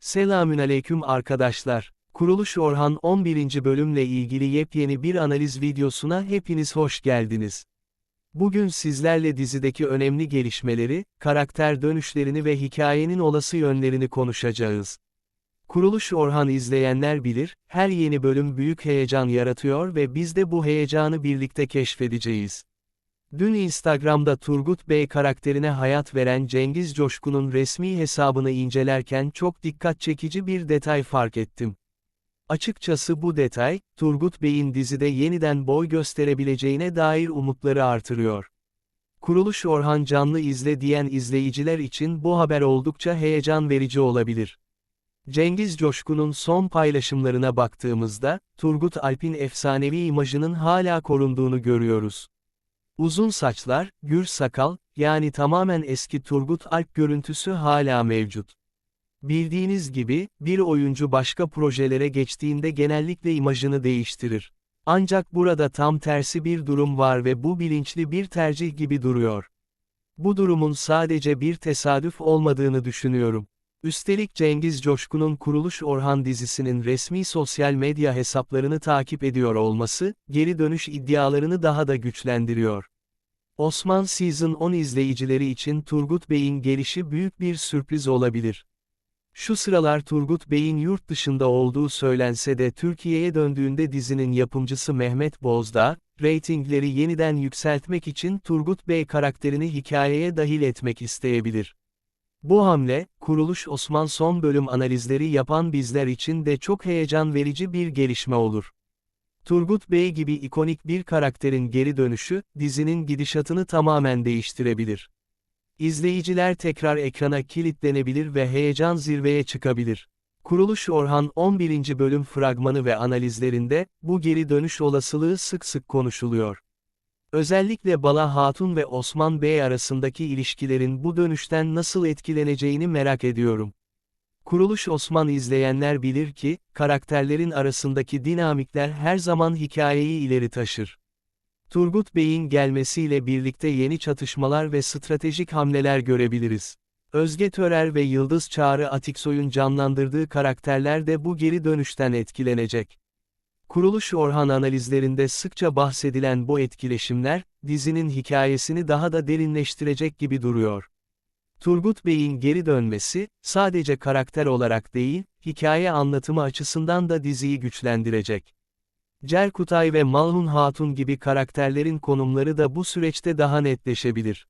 Selamünaleyküm arkadaşlar. Kuruluş Orhan 11. bölümle ilgili yepyeni bir analiz videosuna hepiniz hoş geldiniz. Bugün sizlerle dizideki önemli gelişmeleri, karakter dönüşlerini ve hikayenin olası yönlerini konuşacağız. Kuruluş Orhan izleyenler bilir, her yeni bölüm büyük heyecan yaratıyor ve biz de bu heyecanı birlikte keşfedeceğiz. Dün Instagram'da Turgut Bey karakterine hayat veren Cengiz Coşkun'un resmi hesabını incelerken çok dikkat çekici bir detay fark ettim. Açıkçası bu detay, Turgut Bey'in dizide yeniden boy gösterebileceğine dair umutları artırıyor. Kuruluş Orhan canlı izle diyen izleyiciler için bu haber oldukça heyecan verici olabilir. Cengiz Coşkun'un son paylaşımlarına baktığımızda, Turgut Alp'in efsanevi imajının hala korunduğunu görüyoruz. Uzun saçlar, gür sakal, yani tamamen eski Turgut Alp görüntüsü hala mevcut. Bildiğiniz gibi, bir oyuncu başka projelere geçtiğinde genellikle imajını değiştirir. Ancak burada tam tersi bir durum var ve bu bilinçli bir tercih gibi duruyor. Bu durumun sadece bir tesadüf olmadığını düşünüyorum. Üstelik Cengiz Coşkun'un Kuruluş Orhan dizisinin resmi sosyal medya hesaplarını takip ediyor olması, geri dönüş iddialarını daha da güçlendiriyor. Osman Season 10 izleyicileri için Turgut Bey'in gelişi büyük bir sürpriz olabilir. Şu sıralar Turgut Bey'in yurt dışında olduğu söylense de Türkiye'ye döndüğünde dizinin yapımcısı Mehmet Bozdağ, reytingleri yeniden yükseltmek için Turgut Bey karakterini hikayeye dahil etmek isteyebilir. Bu hamle, kuruluş Osman son bölüm analizleri yapan bizler için de çok heyecan verici bir gelişme olur. Turgut Bey gibi ikonik bir karakterin geri dönüşü, dizinin gidişatını tamamen değiştirebilir. İzleyiciler tekrar ekrana kilitlenebilir ve heyecan zirveye çıkabilir. Kuruluş Orhan 11. bölüm fragmanı ve analizlerinde, bu geri dönüş olasılığı sık sık konuşuluyor. Özellikle Bala Hatun ve Osman Bey arasındaki ilişkilerin bu dönüşten nasıl etkileneceğini merak ediyorum. Kuruluş Osman izleyenler bilir ki, karakterlerin arasındaki dinamikler her zaman hikayeyi ileri taşır. Turgut Bey'in gelmesiyle birlikte yeni çatışmalar ve stratejik hamleler görebiliriz. Özge Törer ve Yıldız Çağrı Atiksoy'un canlandırdığı karakterler de bu geri dönüşten etkilenecek. Kuruluş Orhan analizlerinde sıkça bahsedilen bu etkileşimler, dizinin hikayesini daha da derinleştirecek gibi duruyor. Turgut Bey'in geri dönmesi, sadece karakter olarak değil, hikaye anlatımı açısından da diziyi güçlendirecek. Cerkutay ve Malhun Hatun gibi karakterlerin konumları da bu süreçte daha netleşebilir.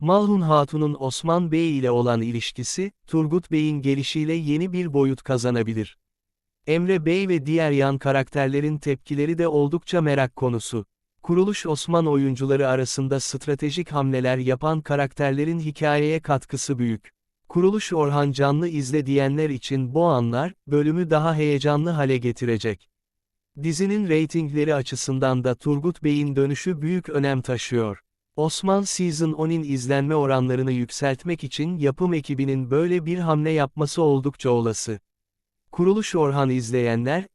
Malhun Hatun'un Osman Bey ile olan ilişkisi, Turgut Bey'in gelişiyle yeni bir boyut kazanabilir. Emre Bey ve diğer yan karakterlerin tepkileri de oldukça merak konusu. Kuruluş Osman oyuncuları arasında stratejik hamleler yapan karakterlerin hikayeye katkısı büyük. Kuruluş Orhan canlı izle diyenler için bu anlar, bölümü daha heyecanlı hale getirecek. Dizinin reytingleri açısından da Turgut Bey'in dönüşü büyük önem taşıyor. Osman Season 10'in izlenme oranlarını yükseltmek için yapım ekibinin böyle bir hamle yapması oldukça olası. Kuruluş Orhan izleyenler,